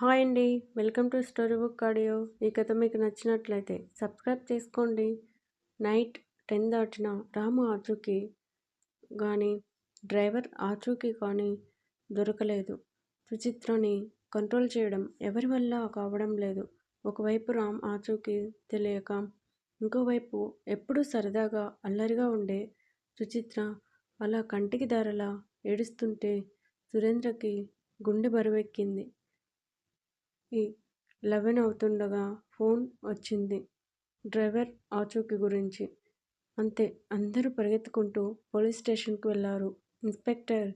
Hi అండి. Welcome to story book audio. ఈ కథ మీకు నచ్చినట్లయితే సబ్స్క్రైబ్ చేసుకోండి. నైట్ టెన్ దాటిన రాము ఆచూకీ కానీ డ్రైవర్ ఆచూకీ కానీ దొరకలేదు. సుచిత్రని కంట్రోల్ చేయడం ఎవరి వల్ల కావడం లేదు. ఒకవైపు రామ్ ఆచూకీ తెలియక ఇంకోవైపు ఎప్పుడూ సరదాగా అల్లరిగా ఉండే సుచిత్ర అలా కంటికి ధరలా ఏడుస్తుంటే సురేంద్రకి గుండె బరువెక్కింది. లెవెన్ అవుతుండగా ఫోన్ వచ్చింది. డ్రైవర్ ఆచూకీ గురించి. అంతే అందరూ పరిగెత్తుకుంటూ పోలీస్ స్టేషన్కి వెళ్ళారు. ఇన్స్పెక్టర్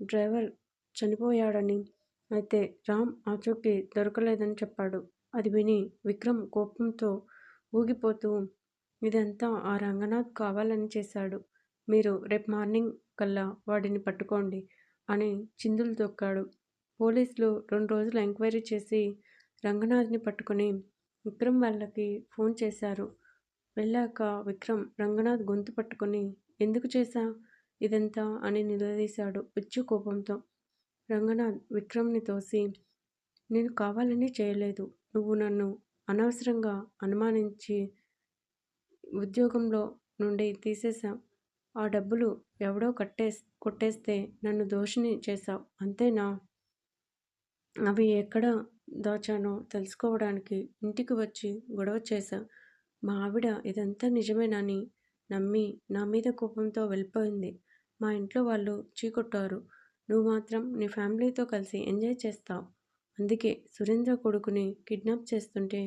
డ్రైవర్ చనిపోయాడని అయితే రామ్ ఆచూకీ దొరకలేదని చెప్పాడు. అది విని విక్రమ్ కోపంతో ఊగిపోతూ ఇదంతా ఆ రంగనాథ్ కావాలని చేశాడు. మీరు రేపు మార్నింగ్ కల్లా వాడిని పట్టుకోండి అని చిందులు తొక్కాడు. పోలీసులు రెండు రోజులు ఎంక్వైరీ చేసి రంగనాథ్ని పట్టుకుని విక్రమ్ వాళ్ళకి ఫోన్ చేశారు. వెళ్ళాక విక్రమ్ రంగనాథ్ గొంతు పట్టుకొని ఎందుకు చేశా? ఇదంతా? అని నిలదీశాడు ఉచ్చు కోపంతో. రంగనాథ్ విక్రమ్ని తోసి నేను కావాలని చేయలేదు. నువ్వు నన్ను అనవసరంగా అనుమానించి ఉద్యోగంలో నుండి తీసేశాం ఆ డబ్బులు ఎవడో కట్టే కొట్టేస్తే నన్ను దోషిని చేశావు. అంతేనా? అవి ఎక్కడ దాచానో తెలుసుకోవడానికి ఇంటికి వచ్చి గొడవ చేశా. మా ఆవిడ ఇదంతా నిజమేనని నమ్మి నా మీద కోపంతో వెళ్ళిపోయింది. మా ఇంట్లో వాళ్ళు చీకొట్టారు. నువ్వు మాత్రం నీ ఫ్యామిలీతో కలిసి ఎంజాయ్ చేస్తావు. అందుకే సురేంద్ర కొడుకుని కిడ్నాప్ చేస్తుంటే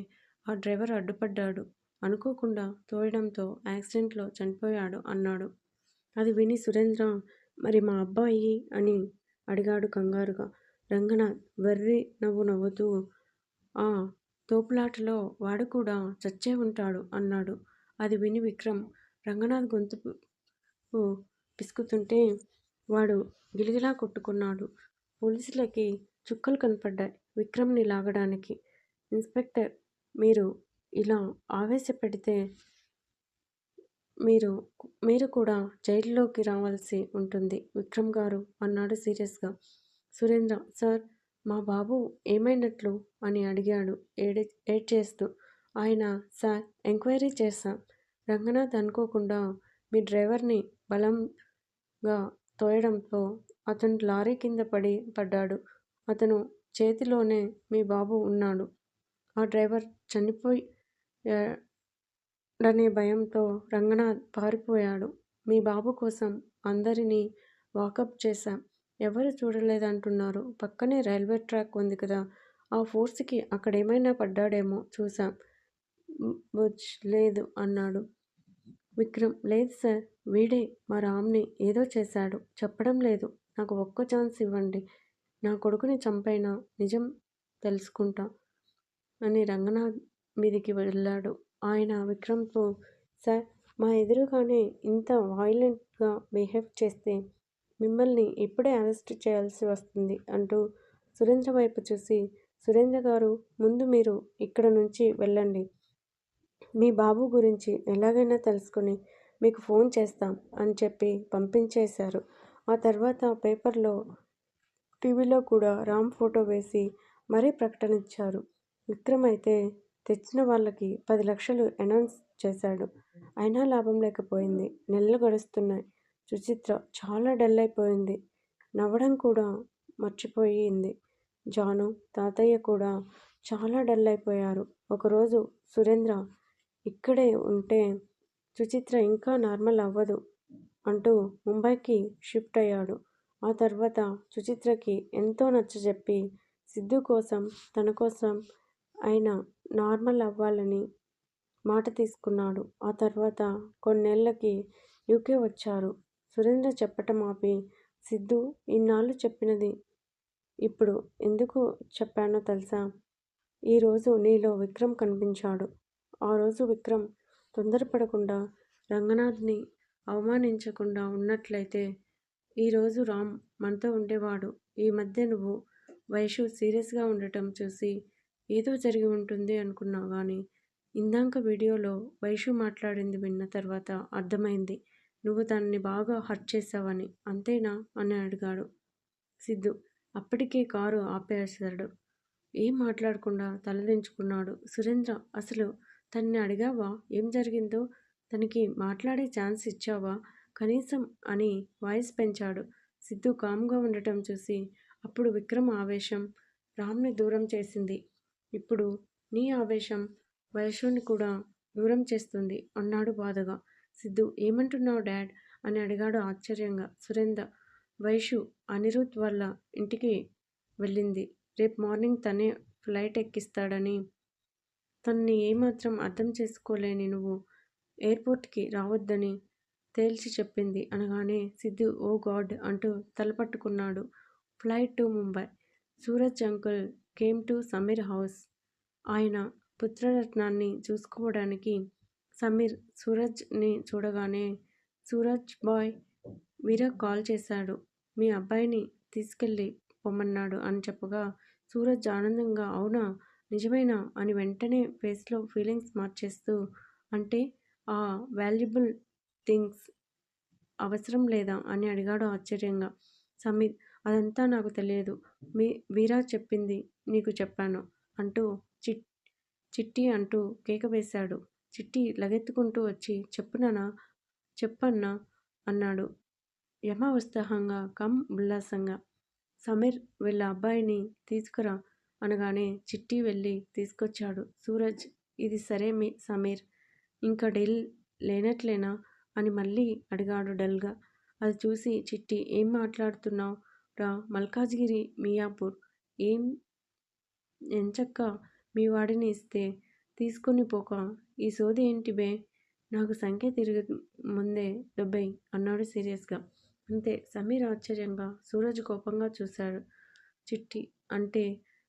ఆ డ్రైవర్ అడ్డుపడ్డాడు. అనుకోకుండా తోయడంతో యాక్సిడెంట్లో చనిపోయాడు అన్నాడు. అది విని సురేంద్ర మరి మా అబ్బాయి అని అడిగాడు కంగారుగా. రంగనాథ్ వెర్రి నవ్వు నవ్వుతూ ఆ తోపులాటలో వాడు కూడా చచ్చే ఉంటాడు అన్నాడు. అది విని విక్రమ్ రంగనాథ్ గొంతు పిసుకుతుంటే వాడు గిలిగిలా కొట్టుకున్నాడు. పోలీసులకి చుక్కలు కనపడ్డాయి విక్రమ్ని లాగడానికి. ఇన్స్పెక్టర్ మీరు ఇలా ఆవేశపెడితే మీరు మీరు కూడా జైల్లోకి రావాల్సి ఉంటుంది విక్రమ్ గారు అన్నాడు సీరియస్గా. సురేంద్ర సార్ మా బాబు ఏమైనట్లు అని అడిగాడు ఏడి ఏడ్చేస్తూ. ఆయన సార్ ఎంక్వైరీ చేశాం. రంగనాథ్ అనుకోకుండా మీ డ్రైవర్ని బలంగా తోయడంతో అతను లారీ కింద పడి పడ్డాడు. అతను చేతిలోనే మీ బాబు ఉన్నాడు. ఆ డ్రైవర్ చనిపోయాడనే భయంతో రంగనాథ్ పారిపోయాడు. మీ బాబు కోసం అందరినీ వాకప్ చేశాం. ఎవరు చూడలేదంటున్నారు. పక్కనే రైల్వే ట్రాక్ ఉంది కదా ఆ ఫోర్స్కి అక్కడేమైనా పడ్డాడేమో చూసాం బుజ్ లేదు అన్నాడు. విక్రమ్ లేదు సార్ వీడే మా రామ్ని ఏదో చేశాడు. చెప్పడం లేదు. నాకు ఒక్క ఛాన్స్ ఇవ్వండి. నా కొడుకుని చంపైనా? నిజం తెలుసుకుంటా అని రంగనాథ్ మీదికి వెళ్ళాడు. ఆయన విక్రమ్తో సార్ మా ఎదురుగానే ఇంత వాయిలెంట్గా బిహేవ్ చేస్తే మిమ్మల్ని ఇప్పుడే అరెస్ట్ చేయాల్సి వస్తుంది అంటూ సురేంద్ర వైపు చూసి సురేంద్ర గారు ముందు మీరు ఇక్కడ నుంచి వెళ్ళండి. మీ బాబు గురించి ఎలాగైనా తెలుసుకుని మీకు ఫోన్ చేస్తాం అని చెప్పి పంపించేశారు. ఆ తర్వాత పేపర్లో టీవీలో కూడా రామ్ ఫోటో వేసి మరీ ప్రకటన ఇచ్చారు. విక్రమ్ అయితే తెచ్చిన వాళ్ళకి పది లక్షలు అనౌన్స్ చేశాడు. అయినా లాభం లేకపోయింది. నెలలు గడుస్తున్నాయి. సుచిత్ర చాలా డల్ అయిపోయింది. నవ్వడం కూడా మర్చిపోయింది. జాను తాతయ్య కూడా చాలా డల్ అయిపోయారు. ఒకరోజు సురేంద్ర ఇక్కడే ఉంటే సుచిత్ర ఇంకా నార్మల్ అవ్వదు అంటూ ముంబైకి షిఫ్ట్ అయ్యాడు. ఆ తర్వాత సుచిత్రకి ఎంతో నచ్చజెప్పి సిద్ధు కోసం తన కోసం ఆయన నార్మల్ అవ్వాలని మాట తీసుకున్నాడు. ఆ తర్వాత కొన్నేళ్ళకి యూకే వచ్చారు. సురేంద్ర చెప్పటం ఆపి సిద్ధు ఇన్నాళ్ళు చెప్పినది. ఇప్పుడు ఎందుకు చెప్పానో తెలుసా? ఈరోజు నీలో విక్రమ్ కనిపించాడు. ఆ రోజు విక్రమ్ తొందరపడకుండా రంగనాథ్ని అవమానించకుండా ఉన్నట్లయితే ఈరోజు రామ్ మనతో ఉండేవాడు. ఈ మధ్య నువ్వు వైషు సీరియస్గా ఉండటం చూసి ఏదో జరిగి ఉంటుంది అనుకున్నా కానీ ఇందాక వీడియోలో వైషు మాట్లాడింది విన్న తర్వాత అర్థమైంది. నువ్వు తనని బాగా హర్ట్ చేశావని అంతేనా? అని అడిగాడు. సిద్ధు అప్పటికే కారు ఆపేశాడు. ఏం మాట్లాడకుండా తలదించుకున్నాడు. సురేంద్ర అసలు తన్ని అడిగావా? ఏం జరిగిందో? తనకి మాట్లాడే ఛాన్స్ ఇచ్చావా? కనీసం అని వాయిస్ పెంచాడు. సిద్ధు కామ్గా ఉండటం చూసి అప్పుడు విక్రమ్ ఆవేశం రామ్ని దూరం చేసింది. ఇప్పుడు నీ ఆవేశం వైశ్వని కూడా దూరం చేస్తుంది అన్నాడు బాధగా. సిద్ధు ఏమంటున్నావు డాడ్? అని అడిగాడు ఆశ్చర్యంగా. సురేంద్ర వైషు అనిరుద్ వాళ్ళ ఇంటికి వెళ్ళింది. రేపు మార్నింగ్ తనే ఫ్లైట్ ఎక్కిస్తాడని. తనని ఏమాత్రం అర్థం చేసుకోలేని నువ్వు ఎయిర్పోర్ట్కి రావద్దని తేల్చి చెప్పింది. అనగానే సిద్ధు ఓ గాడ్ అంటూ తలపట్టుకున్నాడు flight to Mumbai. Suraj uncle came to Sameer house. ఆయన పుత్రరత్నాన్ని చూసుకోవడానికి సమీర్ సూరజ్ని చూడగానే సూరజ్ బాయ్ వీరా కాల్ చేశాడు. మీ అబ్బాయిని తీసుకెళ్ళి పొమ్మన్నాడు అని చెప్పగా సూరజ్ ఆనందంగా అవునా? నిజమేనా? అని వెంటనే ఫేస్లో ఫీలింగ్స్ మార్చేస్తూ అంటే ఆ వాల్యుబుల్ థింగ్స్ అవసరం లేదా? అని అడిగాడు ఆశ్చర్యంగా. సమీర్ అదంతా నాకు తెలియదు. మీ వీరా చెప్పింది నీకు చెప్పాను అంటూ చిట్ చిట్టి అంటూ కేక వేశాడు. చిట్టి లగెత్తుకుంటూ వచ్చి చెప్పుననా చెప్పన్నా అన్నాడు. యమ ఉత్సాహంగా కమ్ ఉల్లాసంగా. సమీర్ వీళ్ళ అబ్బాయిని తీసుకురా అనగానే చిట్టి వెళ్ళి తీసుకొచ్చాడు. సూరజ్ ఇది సరే మీ సమీర్. ఇంకా డీల్ లేనట్లేనా? అని మళ్ళీ అడిగాడు డల్గా. అది చూసి చిట్టి ఏం మాట్లాడుతున్నావు? రా మల్కాజ్గిరి మియాపూర్. ఏం ఎంచక్క? మీ వాడిని ఇస్తే తీసుకొని పోక. ఈ సోది ఏంటి బే? నాకు సంఖ్య తిరిగి ముందే దుబ్బై అన్నాడు సీరియస్గా. అంతే సమీర్ ఆశ్చర్యంగా సూరజ్ కోపంగా చూశాడు. చిట్టి అంటే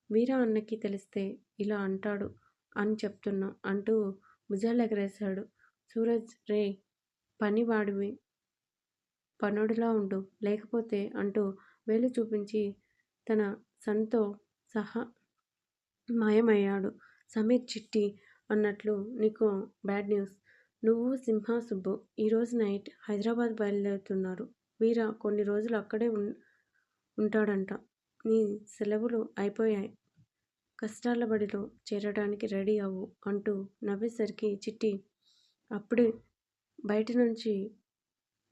వీరా అన్నకి తెలిస్తే ఇలా అంటాడు అని చెప్తున్నా అంటూ భుజాలెగరేశాడు. సూరజ్ రే పనివాడివి పనుడిలా ఉండు లేకపోతే అంటూ వేలు చూపించి తన సంతో సహా మాయమయ్యాడు. సమీర్ చిట్టి అన్నట్లు నీకు బ్యాడ్ న్యూస్. నువ్వు సింహ సుబ్బు ఈరోజు నైట్ హైదరాబాద్ బయలుదేరుతున్నారు. వీర కొన్ని రోజులు అక్కడే ఉన్ ఉంటాడంట. నీ సెలవులు అయిపోయాయి. కష్టాల బడిలో చేరడానికి రెడీ అవ్వు అంటూ నవ్వేసరికి చిట్టి అప్పుడే బయట నుంచి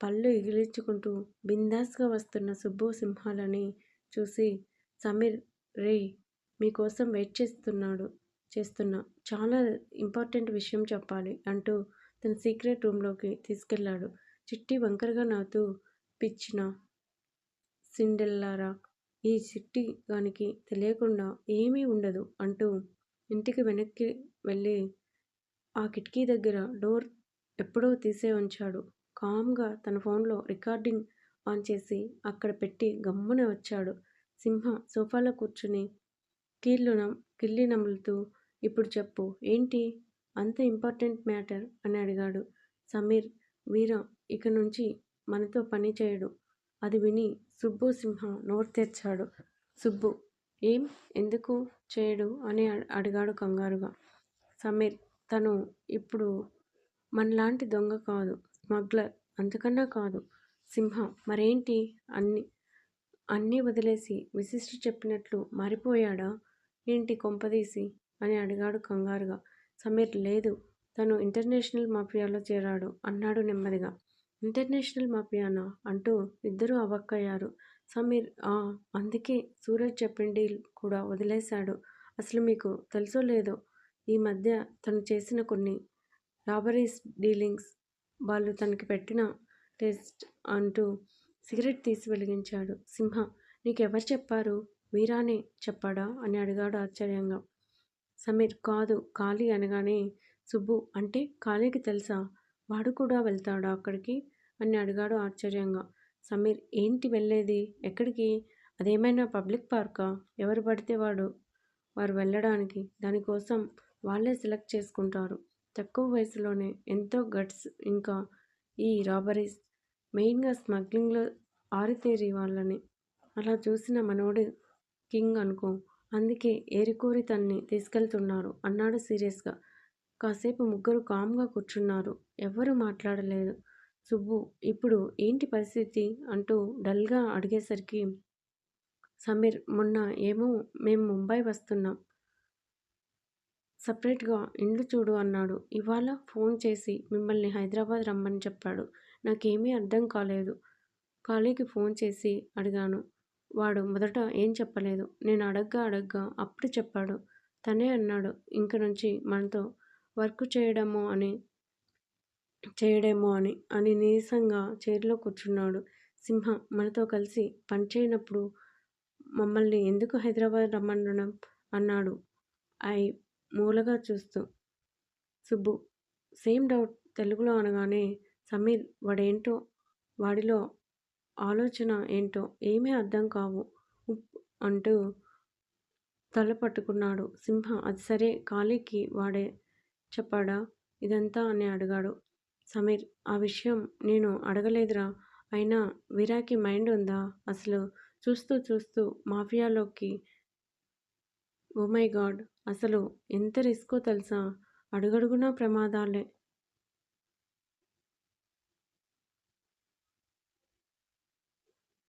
పళ్ళు ఎగిలించుకుంటూ బిందాస్గా వస్తున్న సుబ్బు సింహాలని చూసి సమీర్ రే మీకోసం వెయిట్ చేస్తున్నాడు. చేస్తున్నా. చాలా ఇంపార్టెంట్ విషయం చెప్పాలి అంటూ తన సీక్రెట్ రూమ్లోకి తీసుకెళ్ళాడు చిట్టి వంకరగా నవ్వుతూ పిచ్చిన సిండెల్లారా? ఈ చిట్టి దానికి తెలియకుండా ఏమీ ఉండదు అంటూ ఇంటికి వెనక్కి వెళ్ళి ఆ కిటికీ దగ్గర డోర్ ఎప్పుడో తీసే ఉంచాడు. కామ్గా తన ఫోన్లో రికార్డింగ్ ఆన్ చేసి అక్కడ పెట్టి గమ్మున వచ్చాడు. సింహ సోఫాలో కూర్చుని కీళ్ళు కిల్లి నములుతూ ఇప్పుడు చెప్పు. ఏంటి? అంత ఇంపార్టెంట్ మ్యాటర్? అని అడిగాడు. సమీర్ వీర ఇక నుంచి మనతో పని చేయడు. అది విని సుబ్బు సింహ నోరు తెచ్చాడు సుబ్బు ఏం? ఎందుకు చేయడు? అని అడిగాడు కంగారుగా. సమీర్ తను ఇప్పుడు మనలాంటి దొంగ కాదు. స్మగ్లర్ అంతకన్నా కాదు. సింహ మరేంటి? అన్ని అన్నీ వదిలేసి విశిష్ట చెప్పినట్లు మారిపోయాడా? ఏంటి కొంపదీసి? అని అడిగాడు కంగారుగా. సమీర్ లేదు తను ఇంటర్నేషనల్ మాఫియాలో చేరాడు అన్నాడు నెమ్మదిగా. ఇంటర్నేషనల్ మాఫియానా? అంటూ ఇద్దరూ అవక్కయ్యారు. సమీర్ ఆ అందుకే సూరజ్ చెప్పిండి కూడా వదిలేశాడు. అసలు మీకు తెలుసో లేదో? ఈ మధ్య తను చేసిన కొన్ని రాబరీస్ డీలింగ్స్ వాళ్ళు తనకి పెట్టిన టెస్ట్ అంటూ సిగరెట్ తీసి వెలిగించాడు. సింహ నీకెవరు చెప్పారు? వీరానే చెప్పాడా? అని అడిగాడు ఆశ్చర్యంగా. సమీర్ కాదు ఖాళీ అనగానే సుబ్బు అంటే ఖాళీకి తెలుసా? వాడు కూడా వెళ్తాడా అక్కడికి? అని అడిగాడు ఆశ్చర్యంగా. సమీర్ ఏంటి వెళ్ళేది? ఎక్కడికి? అదేమైనా పబ్లిక్ పార్కా? ఎవరు పడితే వాడు? వారు వెళ్ళడానికి దానికోసం వాళ్ళే సెలెక్ట్ చేసుకుంటారు. తక్కువ వయసులోనే ఎంతో గట్స్ ఇంకా ఈ రాబరీస్. మెయిన్గా స్మగ్లింగ్లో ఆరితేరి వాళ్ళని. అలా చూసిన మనోడు కింగ్ అనుకో అందుకే ఏరికోరి తన్ని తీసుకెళ్తున్నారు అన్నాడు సీరియస్గా కాసేపు ముగ్గురు కామ్గా కూర్చున్నారు ఎవ్వరూ మాట్లాడలేదు సుబ్బు ఇప్పుడు ఏంటి పరిస్థితి అంటూ డల్గా అడిగేసరికి సమీర్ మొన్న ఏమో మేము ముంబై వస్తున్నాం. సపరేట్గా ఇండ్లు చూడు అన్నాడు. ఇవాళ ఫోన్ చేసి మిమ్మల్ని హైదరాబాద్ రమ్మని చెప్పాడు. నాకేమీ అర్థం కాలేదు. ఖాళీకి ఫోన్ చేసి అడిగాను. వాడు మొదట ఏం చెప్పలేదు. నేను అడగ్గా అడగ్గా అప్పుడు చెప్పాడు. తనే అన్నాడు ఇంక నుంచి మనతో వర్క్ చేయడమో అని చేయడేమో అని అని నీరసంగా చైర్లో కూర్చున్నాడు. సింహ మనతో కలిసి పనిచేయనప్పుడు మమ్మల్ని ఎందుకు హైదరాబాద్ రమ్మనడం? అన్నాడు ఐ మూలగా చూస్తూ. సుబ్బు సేమ్ డౌట్ తెలుగులో అనగానే సమీర్ వాడేంటో వాడిలో ఆలోచన ఏంటో ఏమీ అర్థం కావు ఉప్ అంటూ తల పట్టుకున్నాడు. సింహ అది సరే కాళీకి వాడే చెప్పాడా ఇదంతా అని అడిగాడు. సమీర్ ఆ విషయం నేను అడగలేదురా. అయినా వీరాకి మైండ్ ఉందా అసలు చూస్తూ చూస్తూ మాఫియాలోకి ఓ మై గాడ్ అసలు ఎంత రిస్కో తెలుసా? అడుగడుగునా ప్రమాదాలే